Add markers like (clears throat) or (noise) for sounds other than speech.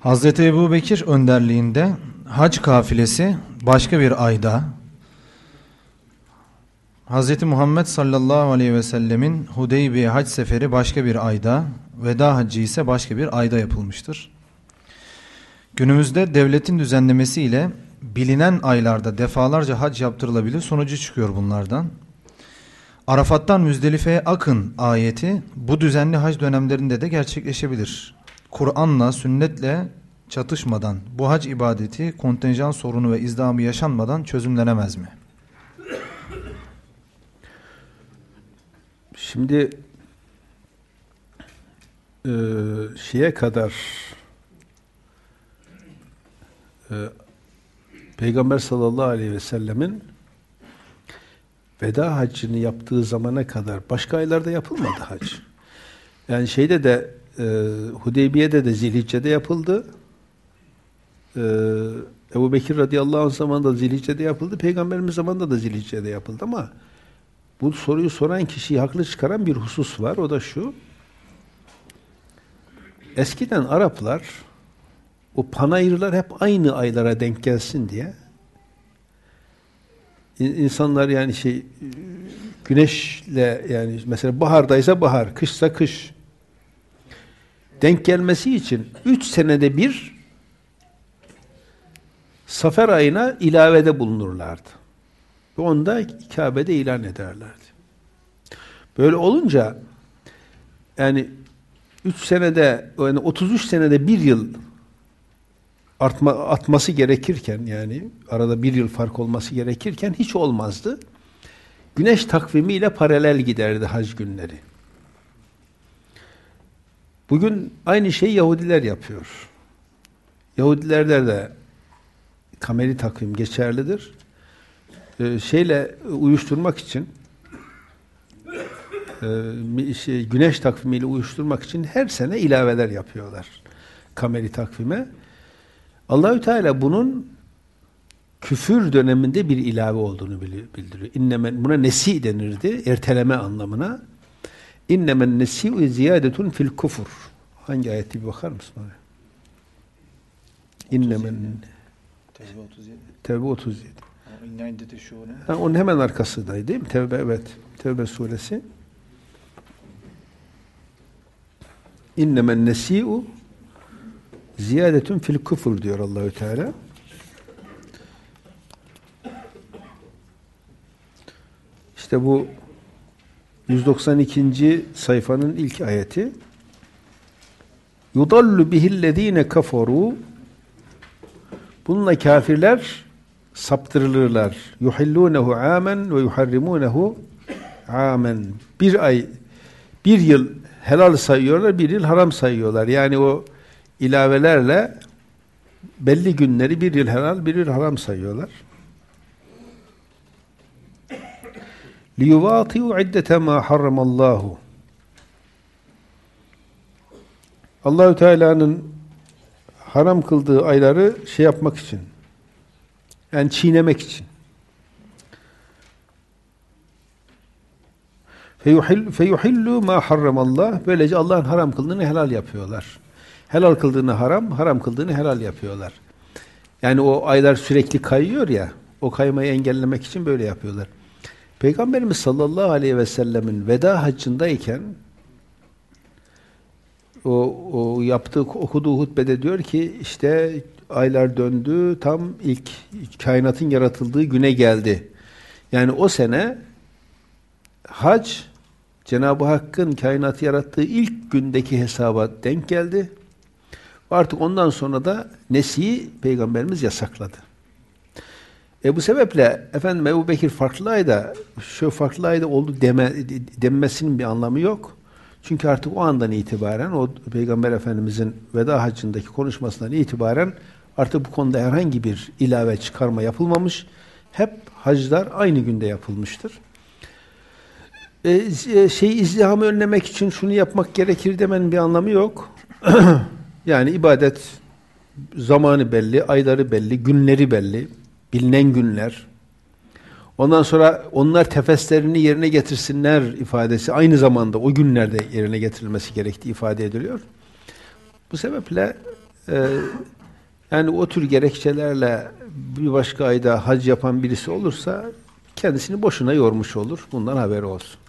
Hazreti Ebu Bekir önderliğinde hac kafilesi başka bir ayda Hazreti Muhammed sallallahu aleyhi ve sellemin Hudeybiye hac seferi başka bir ayda veda haccı ise başka bir ayda yapılmıştır. Günümüzde devletin düzenlemesiyle bilinen aylarda defalarca hac yaptırılabilir sonucu çıkıyor bunlardan. Arafat'tan Müzdelife'ye akın ayeti bu düzenli hac dönemlerinde de gerçekleşebilir. Kur'an'la, sünnetle çatışmadan bu hac ibadeti kontenjan sorunu ve izdamı yaşanmadan çözümlenemez mi? Şimdi e, şeye kadar e, Peygamber sallallahu aleyhi ve sellemin veda haccını yaptığı zamana kadar başka aylarda yapılmadı hac. Yani şeyde de e, Hudeybiye'de de Zilhicce'de yapıldı. E, Ebu Bekir radıyallahu anh zamanında Zilhicce'de yapıldı. Peygamberimiz zamanında da Zilhicce'de yapıldı ama bu soruyu soran kişiyi haklı çıkaran bir husus var. O da şu. Eskiden Araplar o panayırlar hep aynı aylara denk gelsin diye insanlar yani şey güneşle yani mesela bahardaysa bahar, kışsa kış denk gelmesi için üç senede bir Safer ayına ilavede bulunurlardı. Ve onda Kabe'de ilan ederlerdi. Böyle olunca yani 3 senede yani 33 senede bir yıl artma, atması gerekirken yani arada bir yıl fark olması gerekirken hiç olmazdı. Güneş takvimiyle paralel giderdi hac günleri. Bugün aynı şeyi Yahudiler yapıyor. Yahudilerde de kameri takvim geçerlidir. Ee, şeyle uyuşturmak için e, şey, güneş takvimiyle uyuşturmak için her sene ilaveler yapıyorlar kameri takvime. Allahü Teala bunun küfür döneminde bir ilave olduğunu bildiriyor. İnnemen buna nesi denirdi erteleme anlamına. İnnemen nesi'u ziyadetun fil kufur. Hangi ayeti bir bakar mısın oraya? İnnemen Tevbe 37. Tevbe 37. Ha, onun hemen arkasındaydı değil mi? Tevbe evet. Tevbe suresi. İnnemen nesi'u ziyadetun fil kufur diyor Allahü Teala. İşte bu 192. sayfanın ilk ayeti yudallu bihillezine kafaru bununla kafirler saptırılırlar. Yuhillunehu amen ve yuharrimunehu amen. Bir ay, bir yıl helal sayıyorlar, bir yıl haram sayıyorlar. Yani o ilavelerle belli günleri bir yıl helal, bir yıl haram sayıyorlar. liyuvatiu iddete ma harramallahu Allahü Teala'nın haram kıldığı ayları şey yapmak için yani çiğnemek için feyuhillu ma harramallah böylece Allah'ın haram kıldığını helal yapıyorlar. Helal kıldığını haram, haram kıldığını helal yapıyorlar. Yani o aylar sürekli kayıyor ya, o kaymayı engellemek için böyle yapıyorlar. Peygamberimiz sallallahu aleyhi ve sellemin veda haccındayken o, o yaptığı, okuduğu hutbede diyor ki işte aylar döndü, tam ilk kainatın yaratıldığı güne geldi. Yani o sene hac Cenab-ı Hakk'ın kainatı yarattığı ilk gündeki hesaba denk geldi. Artık ondan sonra da Nesi'yi Peygamberimiz yasakladı. E bu sebeple efendim Ebu Bekir farklı ayda, şu farklı ayda oldu deme, denmesinin bir anlamı yok. Çünkü artık o andan itibaren, o Peygamber Efendimizin veda haccındaki konuşmasından itibaren artık bu konuda herhangi bir ilave çıkarma yapılmamış. Hep haclar aynı günde yapılmıştır. Ee, şey izdihamı önlemek için şunu yapmak gerekir demenin bir anlamı yok. (clears throat) yani ibadet zamanı belli, ayları belli, günleri belli, bilinen günler. Ondan sonra onlar tefeslerini yerine getirsinler ifadesi aynı zamanda o günlerde yerine getirilmesi gerektiği ifade ediliyor. Bu sebeple Ee, yani o tür gerekçelerle bir başka ayda hac yapan birisi olursa kendisini boşuna yormuş olur. Bundan haberi olsun.